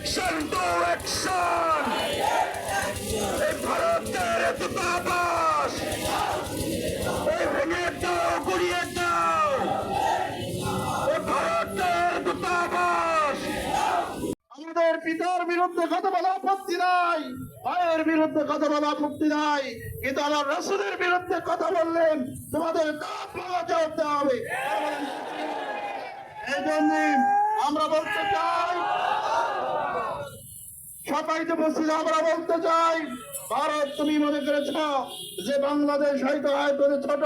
Action to action এই ভারতের দূতাবাস! এই ভেঙে দাও গুড়িয়ে দাও! এই ভারতের দূতাবাস! আমাদের পিতার বিরুদ্ধে কথা বলা আপত্তি নাই। ভাইয়ের বিরুদ্ধে কথা বলা আপত্তি নাই। কিন্তু আমার রসুলের বিরুদ্ধে কথা বললেন, তোমাদের ভাঙা জবাব হবে। এই জন্য আমরা বলতে চাই সবাই তো বলছিল আমরা বলতে চাই, ভারত তুমি মনে করেছ যে বাংলাদেশ হয়তো হয়তো ছোট,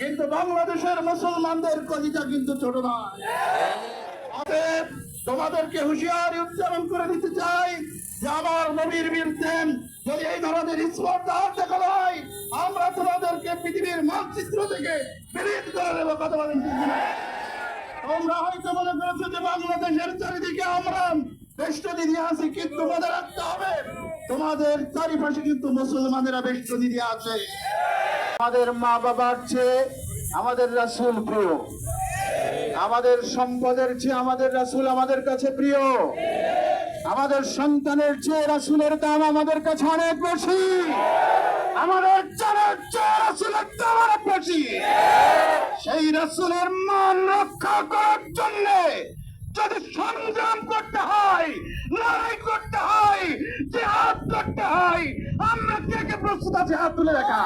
কিন্তু বাংলাদেশের মুসলমানদের কলিজা কিন্তু ছোট অতএব তোমাদেরকে হুঁশিয়ারি উচ্চারণ করে দিতে চাই যে আমার নবীর বিরুদ্ধে যদি এই ধরনের স্পর্ধা দেখানো হয়, আমরা তোমাদেরকে পৃথিবীর মানচিত্র থেকে বিলীন করে দেবো, কথা বলেন তোমরা হয়তো মনে করেছ যে বাংলাদেশের চারিদিকে আমরা আছি, কিন্তু রাখতে হবে। তোমাদের চারিপাশে কিন্তু মুসলমানেরা আছে। আমাদের মা বাবার চেয়ে আমাদের রাসুল প্রিয়। আমাদের সম্পদের চেয়ে আমাদের রাসুল আমাদের কাছে প্রিয়। আমাদের সন্তানের চেয়ে রাসুলের দাম আমাদের কাছে অনেক বেশি। আমাদের সেই রাসুলের মান রক্ষা করার জন্য যদি সংগ্রাম করতে হয়, লড়াই করতে হয় যে হাত করতে হয়, আমরা কে কে প্রস্তুত আছে হাত তুলে রাখা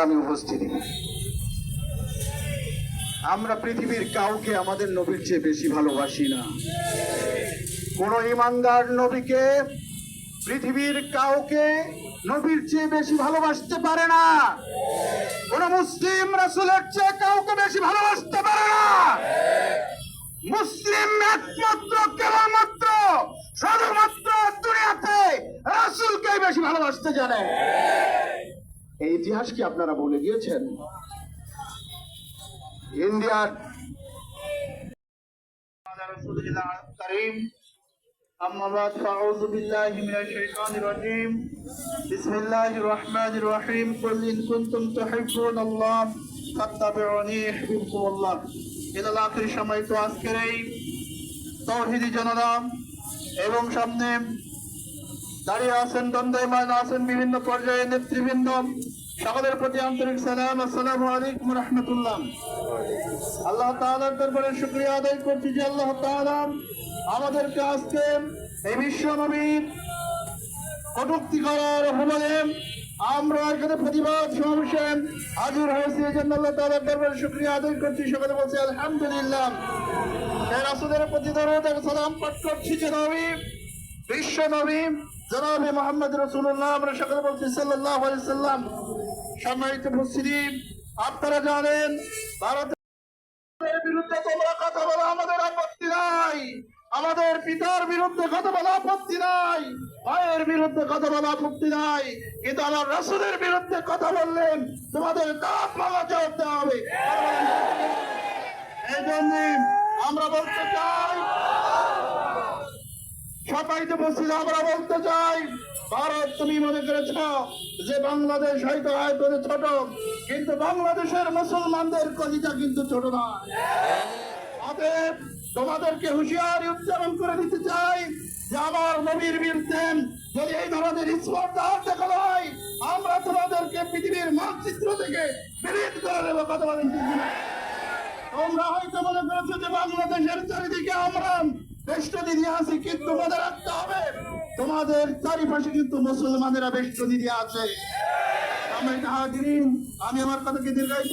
সংগ্রামী উপস্থিতি। আমরা পৃথিবীর কাউকে আমাদের নবীর চেয়ে বেশি ভালোবাসি না। কোন ইমানদার নবীকে পৃথিবীর কাউকে নবীর চেয়ে বেশি ভালোবাসতে পারে না। কোন মুসলিম রাসুলের চেয়ে কাউকে বেশি ভালোবাসতে পারে না। মুসলিম একমাত্র, কেবলমাত্র শুধুমাত্র দুনিয়াতে রাসুলকেই বেশি ভালোবাসতে জানে। এই ইতিহাস কি আপনারা বলে গিয়েছেন ইন্ডিয়ার করিম أما بعد فأعوذ بالله من الشيطان الرجيم بسم الله الرحمن الرحيم قل إن كنتم تحبون الله فاتبعوني يحببكم الله إلى الآخر সময় তো আজকের এই তৌহিদি জনতা এবং সামনে দাঁড়িয়ে আছেন দণ্ডায়মান আছেন বিভিন্ন পর্যায়ে নেতৃবৃন্দ সকলের প্রতি আন্তরিক সালাম, আসসালামু আলাইকুম রহমতুল্লাহ। আল্লাহ তাআলার দরবারে শুকরিয়া আদায় করছি যে আল্লাহ তাআলা আমাদেরকে আজকে এই বিশ্ব নবীর কটুক্তি করার হলে আমরা এখানে প্রতিবাদ সমাবেশে হাজির হয়েছি। এই জন্য আল্লাহ তাআলার দরবারে শুকরিয়া আদায় করছি। সকলে বলছি, আলহামদুলিল্লাহ। রাসূলের প্রতি দরুদ সালাম পাঠ করছি যে নবী, বিশ্ব নবী মোহাম্মদ রসুল্লাহ আমরা সকলে বলছি সাল্লাহ সাল্লাম। সম্মানিত মুসলিম আপনারা জানেন, ভারতের বিরুদ্ধে তোমরা কথা বলো আমাদের আপত্তি নাই। আমাদের পিতার বিরুদ্ধে কথা বলা আপত্তি নাই। মায়ের বিরুদ্ধে কথা বলা আপত্তি নাই। কিন্তু আমার রসুলের বিরুদ্ধে কথা বললেন তোমাদের দাঁত ভাঙা জবাব দেওয়া হবে এই জন্য আমরা বলতে চাই সবাই তো বলছিল আমরা বলতে চাই। ভারত, তুমি মনে করেছ যে বাংলাদেশ হয়তো হয়তো ছোট, কিন্তু বাংলাদেশের মুসলমানদের কলিজা কিন্তু ছোট নয়। অতএব তোমাদেরকে হুঁশিয়ারি উচ্চারণ করে দিতে চাই যে আমার নবীর বিরুদ্ধে যদি এই ধরনের স্পর্ধা দেখানো হয় আমরা তোমাদেরকে পৃথিবীর মানচিত্র থেকে বিলীন করে দেবো, কথা বলেন তোমরা হয়তো মনে করেছ যে বাংলাদেশের চারিদিকে আমরা আমার আপনাদের দীর্ঘায়ু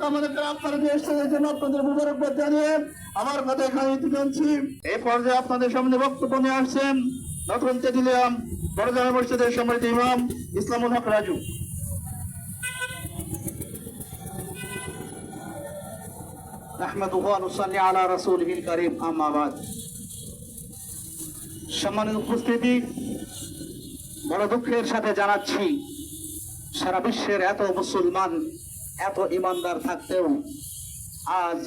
আপনাদের কথা এই পর্যায়ে আপনাদের সামনে বক্তব্য নিয়ে আসছেন নতুন দিলাম বড় মসজিদের সম্মানিত ইমাম ইসলামুল হক রাজু। نحمده ونصلي على رسوله الكريم أما بعد সম্মানিত উপস্থিতি বড় দুঃখের সাথে জানাচ্ছি সারা বিশ্বের এত মুসলমান এত ইমানদার থাকতেও আজ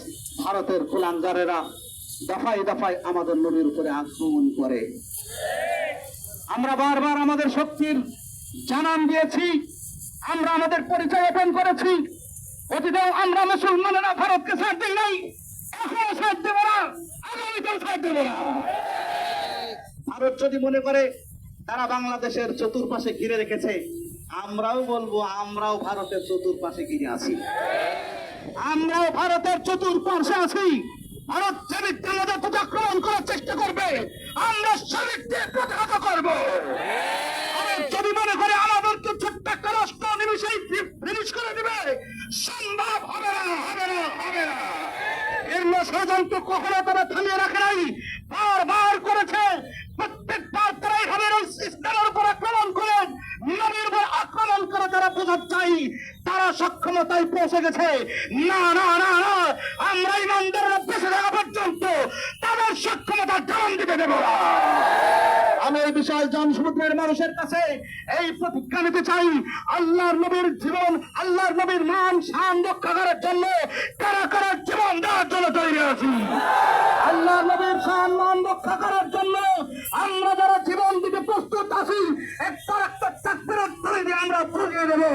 ভারতের কুলাঙ্গারেরা দফায় দফায় আমাদের নবীর উপরে আক্রমণ করে আমরা বারবার আমাদের শক্তির জানান দিয়েছি আমরা আমাদের পরিচয় ওপেন করেছি অতীতেও আমরা মুসলমানেরা ভারতকে সাথ দিই নাই। এখনও সাথ দেবো না আগামীতেও সাথ দেবো না। ভারত যদি মনে করে তারা বাংলাদেশের চতুর্পাশে ঘিরে রেখেছে আমরাও বলব আমরাও ভারতের চতুর্পাশে ঘিরে আছি। আমরাও ভারতের চতুর্পাশে আছি। ভারত সেদিককে আমাদের প্রতি আক্রমণ করার চেষ্টা করবে আমরা সেদিককে প্রতিহত করব। আর যদি মনে করে আমাদেরকে ফিনিশ করে দিবে। সম্ভব হবে না হবে না হবে না। ষড়যন্ত্র কখনো তারা থামিয়ে রাখে নাই। করেছে। প্রত্যেকবার তারা উপর আক্রমণ করেন আক্রমণ করে তারা বোঝার চাই, তারা সক্ষমতায় পৌঁছে গেছে। না না না না, আমরা ইমানদাররা বেঁচে থাকা পর্যন্ত তাদের সক্ষমতা জানান দিতে দেবো না। এই বিশাল জন সমুদ্রের মানুষের কাছে এই প্রতিজ্ঞা নিতে চাই। আল্লাহর নবীর জীবন, আল্লাহর নবীর মান, শান রক্ষা করার জন্য, কারা কারা জীবন দেওয়ার জন্য তৈরি আছি আল্লাহর নবীর শান, মান রক্ষা করার জন্য আমরা যারা জীবন দিতে প্রস্তুত আছি একটা একটা চাকরির আমরা প্রয়োজন দেবো।